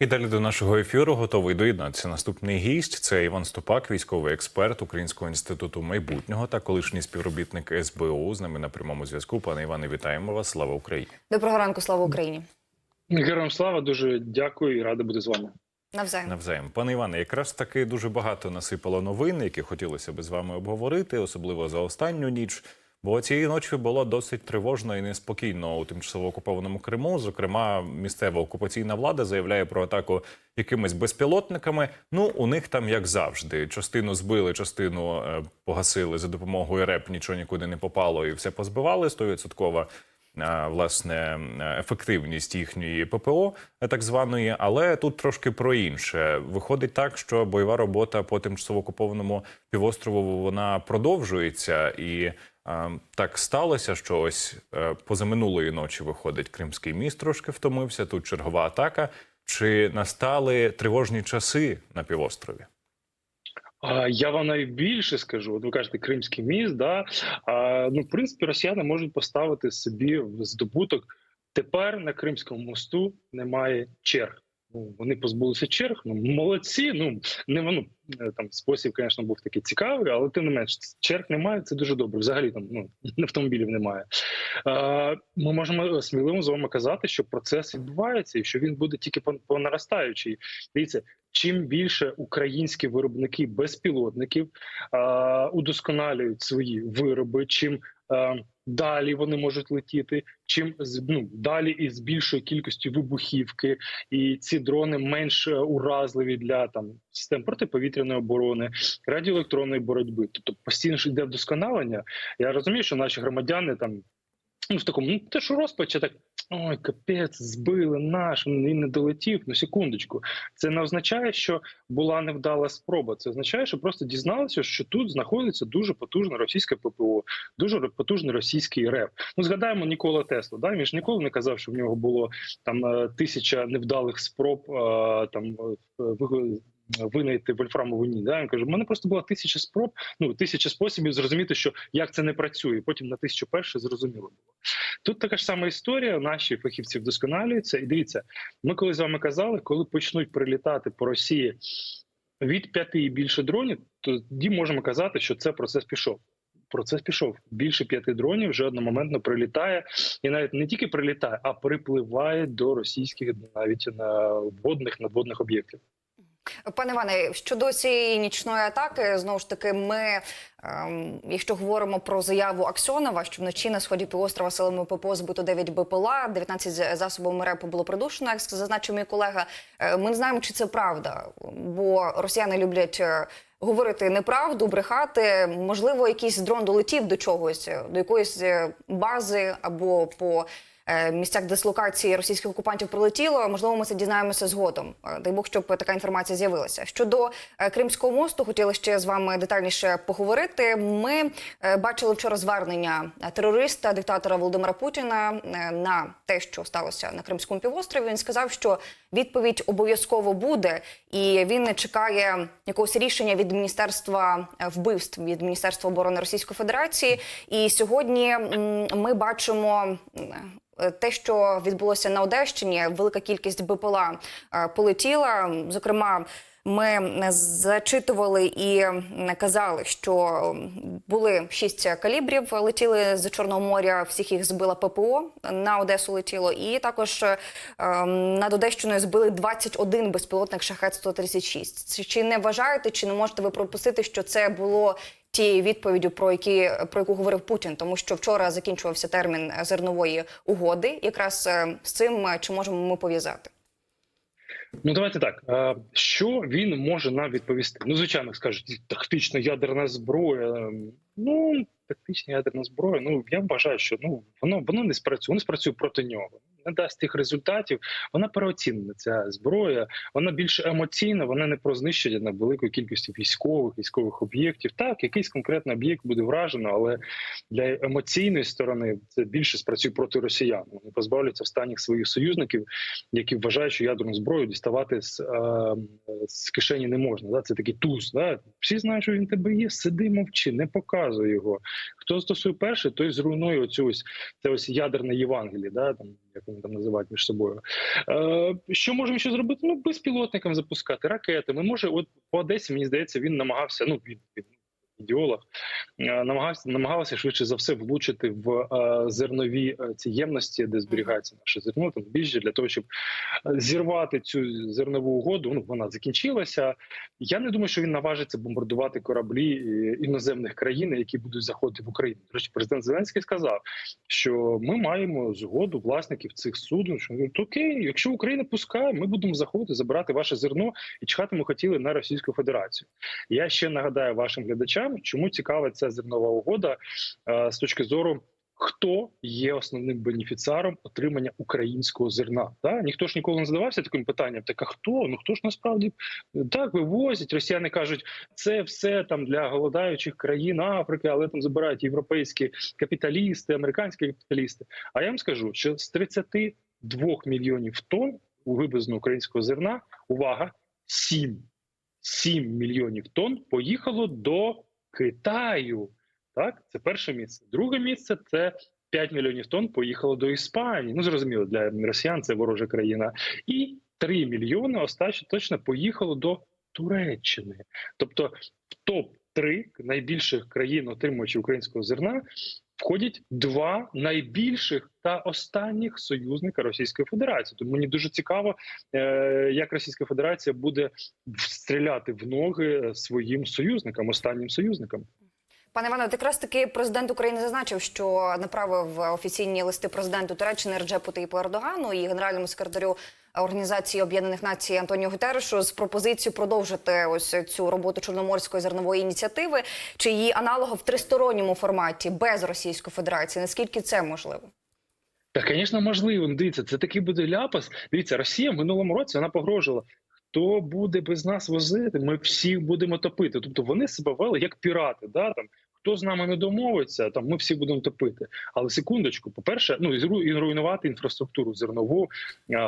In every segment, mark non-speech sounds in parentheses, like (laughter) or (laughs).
І далі до нашого ефіру готовий доєднатися. Наступний гість це Іван Ступак, військовий експерт Українського інституту майбутнього та колишній співробітник СБУ. З нами на прямому зв'язку. Пане Іване, вітаємо вас. Слава Україні! Доброго ранку, слава Україні. Героям слава, дуже дякую і радий бути з вами. Навзаєм. Навзаєм, пане Іване, якраз таки дуже багато насипало новин, які хотілося би з вами обговорити, особливо за останню ніч. Бо цієї ночі було досить тривожно і неспокійно у тимчасово окупованому Криму. Зокрема, місцева окупаційна влада заявляє про атаку якимись безпілотниками. Ну, у них там як завжди. Частину збили, частину е, погасили за допомогою РЕП. Нічого нікуди не попало і все позбивали. Стовідсоткова е, власне ефективність їхньої ППО, е, так званої, але тут трошки про інше. Виходить так, що бойова робота по тимчасово окупованому півострову вона продовжується, і так сталося, що ось е, позаминулої ночі виходить Кримський міст, трошки втомився. Тут чергова атака. Чи настали тривожні часи на півострові? Я вам навіть більше скажу. От ви кажете, Кримський міст, да а, ну в принципі, росіяни можуть поставити собі в здобуток. Тепер на Кримському мосту немає черг. Ну вони позбулися черг. Ну молодці. Ну не воно там спосіб, звісно, був такий цікавий, але тим не менш черг немає. Це дуже добре. Взагалі там ну (laughs) автомобілів немає. Е, Ми можемо сміливо з вами казати, що процес відбувається і що він буде тільки по, по. Дивіться, чим більше українські виробники безпілотників е, удосконалюють свої вироби, чим е, далі вони можуть летіти, чим ну, далі і з більшою кількістю вибухівки, і ці дрони менш е, уразливі для там систем протиповітряної оборони, радіоелектронної боротьби. Тобто постійно йде вдосконалення. Я розумію, що наші громадяни там. Ну, в такому, ну те, що розпаче, так ой, капець, збили наш, він не долетів. Ну, секундочку. Це не означає, що була невдала спроба. Це означає, що просто дізналися, що тут знаходиться дуже потужне російське ППО, дуже потужний російський РЕП. Ну згадаємо Нікола Тесла. Да? Він ж ніколи не казав, що в нього було там е, тисяча невдалих спроб е, там е, винайти вольфрамову ні. Да? Він каже, в мене просто була тисяча спроб, ну тисяча способів зрозуміти, що як це не працює. Потім на тисячу перше зрозуміло було. Тут така ж сама історія. Наші фахівці вдосконалюються. І дивіться, ми коли з вами казали, коли почнуть прилітати по Росії від п'яти і більше дронів, тоді можемо казати, що це процес пішов. Процес пішов. Більше п'яти дронів вже одномоментно прилітає, і навіть не тільки прилітає, а припливає до російських навіть на водних надводних об'єктів. Пане Іване, щодо цієї нічної атаки, знову ж таки, ми, ем, якщо говоримо про заяву Аксьонова, що вночі на сході півострова силами ППО збито 9 БПЛА, 19 з- засобами РЕПу було придушено, як зазначив мій колега. Е, Ми не знаємо, чи це правда, бо росіяни люблять. е, Говорити неправду, брехати, можливо, якийсь дрон долетів до чогось, до якоїсь е, бази або по місцях дислокації російських окупантів прилетіло. Можливо, ми це дізнаємося згодом. Е, Дай Бог, щоб така інформація з'явилася. Щодо е, Кримського мосту, хотіли ще з вами детальніше поговорити. Ми е, бачили вчора звернення е, терориста, диктатора Володимира Путіна е, на те, що сталося на Кримському півострові. Він сказав, що відповідь обов'язково буде, і він не чекає якогось рішення від міністерства е, вбивств від міністерства оборони Російської Федерації. І сьогодні ми бачимо. Те, що відбулося на Одещині, велика кількість БПЛА е, полетіла. Зокрема, ми е, зачитували і казали, що були шість калібрів, летіли з Чорного моря. Всіх їх збила ППО на Одесу летіло, і також е, над Одещиною збили 21 безпілотник шахет 136 Чи не вважаєте, чи не можете ви пропустити, що це було тією відповіддю, про які про яку говорив Путін, тому що вчора закінчувався термін зернової угоди. Якраз е, з цим е, чи можемо ми пов'язати? Ну давайте так. Е, Що він може нам відповісти? Ну, звичайно, скажуть, тактична ядерна зброя. Ну, тактична ядерна зброя. Ну я вважаю, що ну воно воно не спрацює, воно спрацює проти нього. Не дасть тих результатів. Вона переоцінена ця зброя. Вона більш емоційна. Вона не про знищення великої кількості військових військових об'єктів. Так, якийсь конкретний об'єкт буде вражено, але для емоційної сторони це більше спрацює проти росіян. Вони позбавляться останніх своїх союзників, які вважають, що ядерну зброю діставати з, е, з кишені не можна. Да? Це такий туз. Да? Всі знають, що він тебе є. Сиди, мовчи, не показуй. його. Хто стосує перший, той зруйнує оцю ось це ось ядерне Євангеліє, да там як вони там називають між собою. Е, що можемо ще зробити? Ну безпілотникам запускати ракетами. Може, от по Одесі мені здається, він намагався. Ну він, він ідеолог, е, намагався намагалися швидше за все влучити в е, зернові е, ці ємності, де зберігається наше зерно, там збіжжя, для того, щоб зірвати цю зернову угоду. Ну вона закінчилася. Я не думаю, що він наважиться бомбардувати кораблі іноземних країн, які будуть заходити в Україну. Речі, президент Зеленський сказав, що ми маємо згоду власників цих суден. Що ну, окей, якщо Україна пускає, ми будемо заходити, забирати ваше зерно і чхати ми хотіли на Російську Федерацію. Я ще нагадаю вашим глядачам, чому цікава ця зернова угода е, з точки зору. Хто є основним бенефіціаром отримання українського зерна? Та ніхто ж ніколи не задавався таким питанням. Так а хто? Ну хто ж насправді так вивозять? Росіяни кажуть, це все там для голодаючих країн Африки, але там забирають європейські капіталісти, американські капіталісти. А я вам скажу, що з 32 мільйонів тонн вивезено українського зерна, увага, 7, 7 мільйонів тонн поїхало до Китаю. Так, це перше місце. Друге місце це 5 мільйонів тонн поїхало до Іспанії. Ну зрозуміло, для росіян це ворожа країна. І 3 мільйони остаточно поїхало до Туреччини. Тобто в топ 3 найбільших країн, отримуючи українського зерна, входять два найбільших та останніх союзника Російської Федерації. Тому мені дуже цікаво, е, як Російська Федерація буде стріляти в ноги своїм союзникам, останнім союзникам. Пане Іване, якраз таки президент України зазначив, що направив офіційні листи президенту Туреччини Реджепу Таїпу Ердогану і генеральному секретарю Організації Об'єднаних Націй Антоніо Гутеррешу з пропозицією продовжити ось цю роботу чорноморської зернової ініціативи чи її аналогу в тристоронньому форматі без Російської Федерації. Наскільки це можливо? Та, звісно, можливим. Дивіться, це такий буде ляпас. Дивіться, Росія в минулому році вона погрожувала. Хто буде без нас возити, ми всіх будемо топити. Тобто вони себе вели як пірати. Да? Там хто з нами не домовиться, там ми всі будемо топити. Але секундочку, по перше, ну і руйнувати інфраструктуру зернову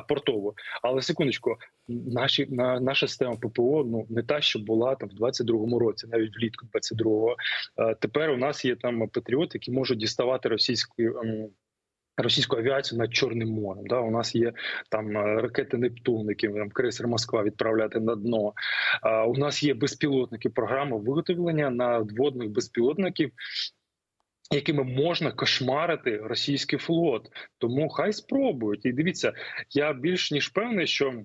портову. Але секундочку, наші на наша система ППО ну не та, що була там в 22-му році, навіть влітку 22-го. А, тепер у нас є там патріоти, які можуть діставати російську. Російську авіацію над Чорним морем. Да, у нас є там е, ракети Нептун, які там крейсер Москва відправляти на дно. А, у нас є безпілотники, програма виготовлення надводних безпілотників. Якими можна кошмарити російський флот, тому хай спробують. І дивіться, я більш ніж певний, що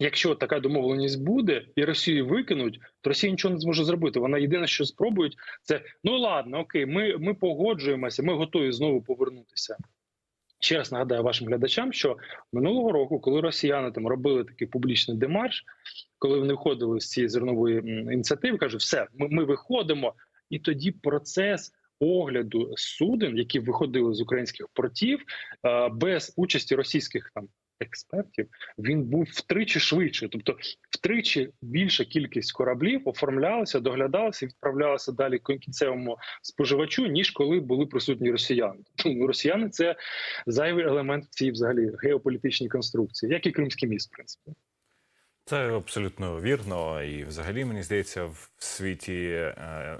якщо така домовленість буде і Росію викинуть, то Росія нічого не зможе зробити. Вона єдине, що спробують, це ну ладно, окей, ми, ми погоджуємося, ми готові знову повернутися. Ще раз нагадаю вашим глядачам, що минулого року, коли росіяни там робили такий публічний демарш, коли вони виходили з цієї зернової ініціативи, кажуть, все, ми, ми виходимо, і тоді процес огляду суден, які виходили з українських портів, е, без участі російських там експертів, він був втричі швидше, тобто втричі більша кількість кораблів оформлялася, доглядалася відправлялася далі кінцевому споживачу, ніж коли були присутні росіяни. Тому росіяни це зайвий елемент цій взагалі геополітичній конструкції, як і Кримський міст, в принципі. Це абсолютно вірно, і взагалі мені здається, в світі е,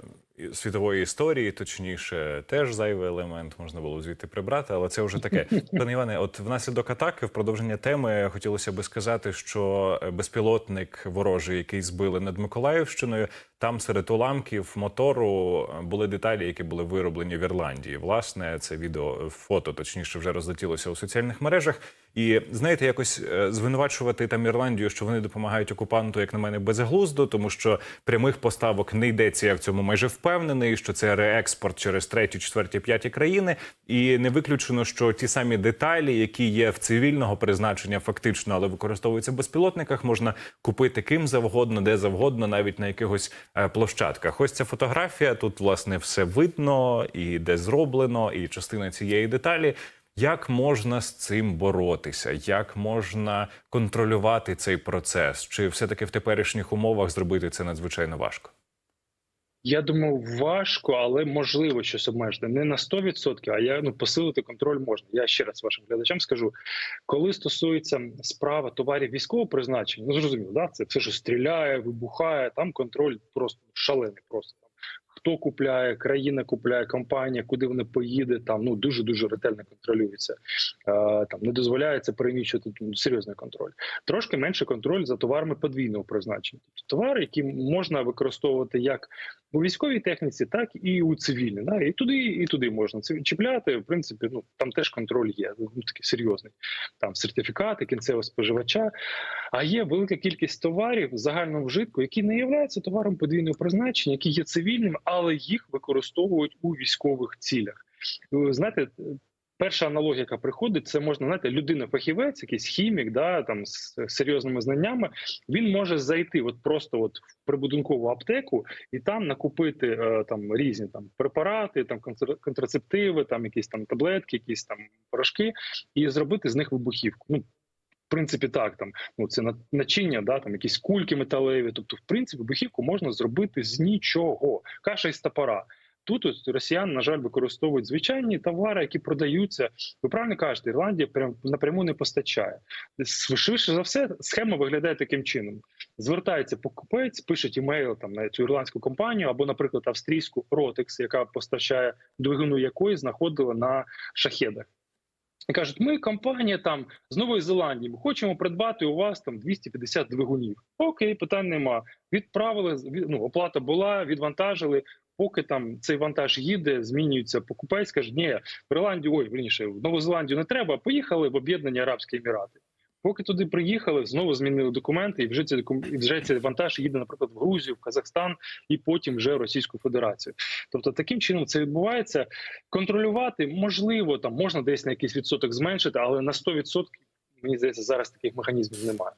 світової історії, точніше, теж зайвий елемент можна було звідти прибрати, але це вже таке. (laughs) Пане Іване, от внаслідок атаки, в продовження теми, хотілося би сказати, що безпілотник ворожий, який збили над Миколаївщиною, там серед уламків мотору були деталі, які були вироблені в Ірландії. Власне, це відео фото, точніше, вже розлетілося у соціальних мережах. І знаєте, якось е, звинувачувати там Ірландію, що вони допомагають окупанту, як на мене, безглуздо, тому що прямих поставок не йдеться. Я в цьому майже впевнений, що це реекспорт через треті, четверті, п'яті країни, і не виключено, що ті самі деталі, які є в цивільного призначення, фактично, але використовуються в безпілотниках, можна купити ким завгодно, де завгодно, навіть на якихось е, площадках. Ось ця фотографія. Тут власне все видно, і де зроблено, і частина цієї деталі. Як можна з цим боротися? Як можна контролювати цей процес? Чи все-таки в теперішніх умовах зробити це надзвичайно важко? Я думаю, важко, але можливо щось обмежити. Не на 100%, а я ну посилити контроль можна. Я ще раз вашим глядачам скажу, коли стосується справа товарів військового призначення, ну зрозуміло, да, це все, що стріляє, вибухає, там контроль просто шалений. Просто хто купляє, країна купляє, компанія, куди вони поїде. Там ну дуже дуже ретельно контролюється. Е, Там не дозволяється переміщувати ну, серйозний контроль. Трошки менше контроль за товарами подвійного призначення. Тобто товари, які можна використовувати як у військовій техніці, так і у цивільній. Да? І туди, і туди можна чіпляти. В принципі, ну там теж контроль є. Ну такий серйозний. Там сертифікати кінцевого споживача. А є велика кількість товарів загального вжитку, які не являються товаром подвійного призначення, які є цивільними, але їх використовують у військових цілях. Ви знаєте, перша аналогія, приходить, це можна знаєте, людина, фахівець, якийсь хімік, да там з серйозними знаннями. Він може зайти, от просто от в прибудинкову аптеку і там накупити е, там різні там препарати, там контр- контрацептиви, там якісь там таблетки, якісь там порошки, і зробити з них вибухівку. Ну принципі, так там ну це начиння, да там якісь кульки металеві. Тобто, в принципі, вибухівку можна зробити з нічого. Каша із топора. Тут ось росіяни, на жаль, використовують звичайні товари, які продаються. Ви правильно кажете, Ірландія прям напряму не постачає. Швидше за все, схема виглядає таким чином: звертається покупець, пише імейл там на цю ірландську компанію або, наприклад, австрійську Rotex, яка постачає двигуну якої знаходила на шахедах. Кажуть, ми компанія там з Нової Зеландії, ми хочемо придбати у вас там 250 двигунів. Окей, питань нема. Відправили від- ну, оплата була, відвантажили. Поки там цей вантаж їде, змінюється покупець, каже, ні, в Ірландію, ой, верніше, в Нову Зеландію не треба. Поїхали в Об'єднані Арабські Емірати. Поки туди приїхали, знову змінили документи, і вже ці і вже цей вантаж їде, наприклад, в Грузію, в Казахстан і потім вже в Російську Федерацію. Тобто, таким чином це відбувається. Контролювати можливо, там можна десь на якийсь відсоток зменшити, але на 100% мені здається, зараз таких механізмів немає.